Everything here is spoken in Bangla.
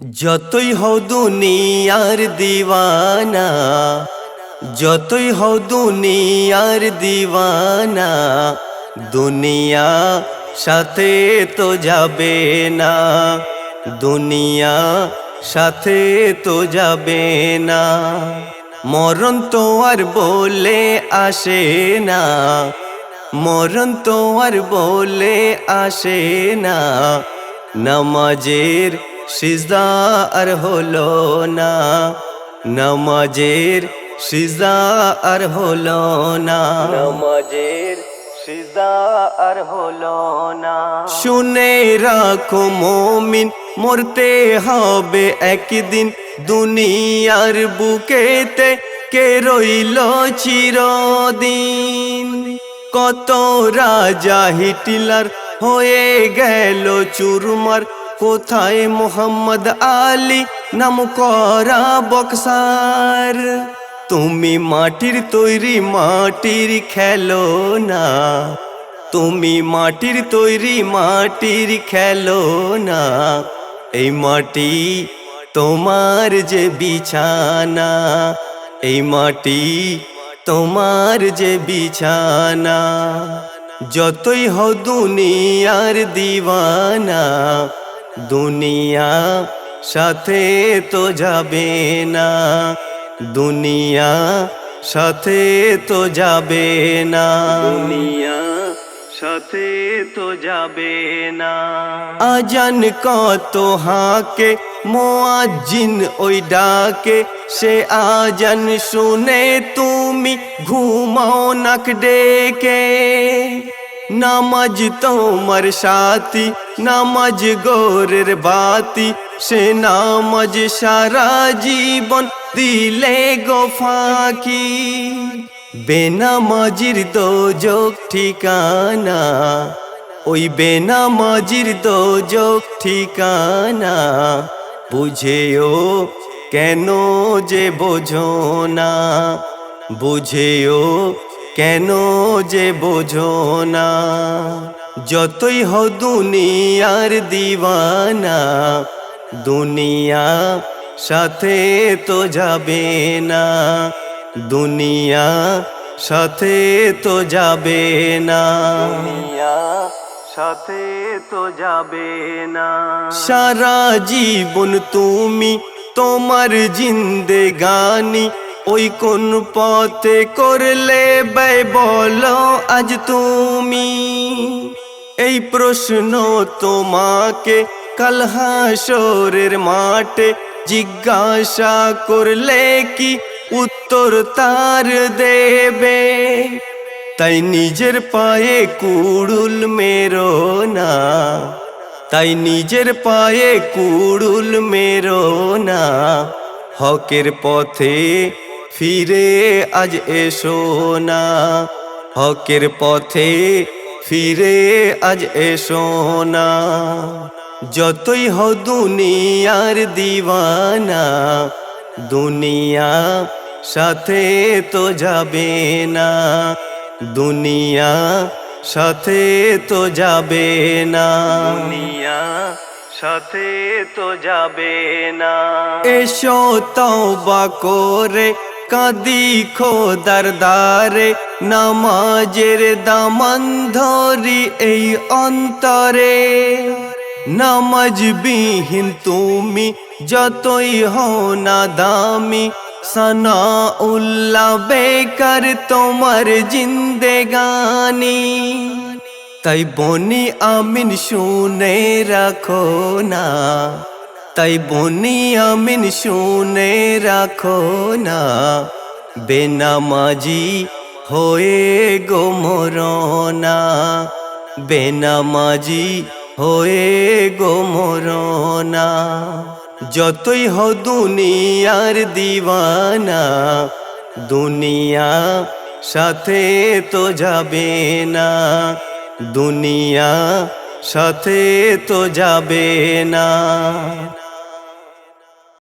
যতই হও দুনিয়ার দিওয়ানা, যতই হও দুনিয়ার দিওয়ানা, দুনিয়া সাথে তো যাবে না, দুনিয়া সাথে তো যাবে না। মরণ তো আর বলে আসে না, মরণ তো আর বলে আসে না, নামাজের সিজদা আর হলো না। নামাজের সিজদা আর হলো না। নামাজের সিজদা আর হলো না। শুনে রাখো মমিন মরতে হবে একদিন। দুনিয়ার বুকেতে কে রইল চিরদিন। কত রাজা হিটলার হয়ে গেল চুরমার কোথায় মোহাম্মদ আলী? নাম করা বক্সার। তুমি মাটির তৈরি মাটির খেলো না তুমি মাটির তৈরি মাটির খেলো না এই মাটি তোমার যে বিছানা। এই মাটি তোমার যে বিছানা। যতই হও দুনিয়ার দিওয়ানা। দুনিয়া সাথে তো যাবে না। দুনিয়া সাথে তো যাবে না। দুনিয়া সাথে তো যাবে না। আজান কত হাকে মোয়াজিন ওই ডাকে সে আজান শুনে তুমি ঘুমাও নাক ডেকে। নামাজ তোমার সাথী নামাজ গোরের বাতি, সে নামাজ সারা জীবন দিলে গো ফাঁকি। বেনামাজির দোজক ঠিকানা, ওই বেনামাজির দোজক ঠিকানা, বুঝেও কেন যে বোঝো না? বুঝেও কেন যে বোঝো না? যতই হও দুনিয়ার দিওয়ানা দুনিয়া সাথে তো যাবে না দুনিয়া সাথে তো যাবে না। সাথে তো যাবে না। সারা জীবন তুমি তোমার জিন্দে গানি ওই কোন পথে করলে ব্যয় বলো আজ তুমি? এই প্রশ্ন তোমাকে কাল হাসরের মাঠে জিজ্ঞাসা করলে কি উত্তর তার দেবে? তাই নিজের পায়ে কুড়ুল মেরো না। তাই নিজের পায়ে কুড়ুল মেরো না। হকের পথে ফিরে আজ এসো না। হকের পথে ফিরে আজ এসো না। যতই হও দুনিয়ার দিওয়ানা দুনিয়া সাথে তো যাবে না। দুনিয়া সাথে তো যাবে না। দুনিয়া সাথে তো যাবে না। এসো তওবা করে কাদি খোদার দারে নামাজের দামান ধরি এই অন্তরে। নামাজ বিহীন তুমি যতই হও না দামি সানা উল্লাহ বেকার তোমার জিন্দেগানি। তাই বনি আমিন শুনে রাখো না তাই বনি আমিন শুনে রাখো না। বেনামাজি হয়ে গো মরনা। বেনামাজি হয়ে গো মরনা। যতই হ দুনিয়ার দিওয়ানা দুনিয়া সাথে তো যাবে না। দুনিয়া সাথে তো যাবে না।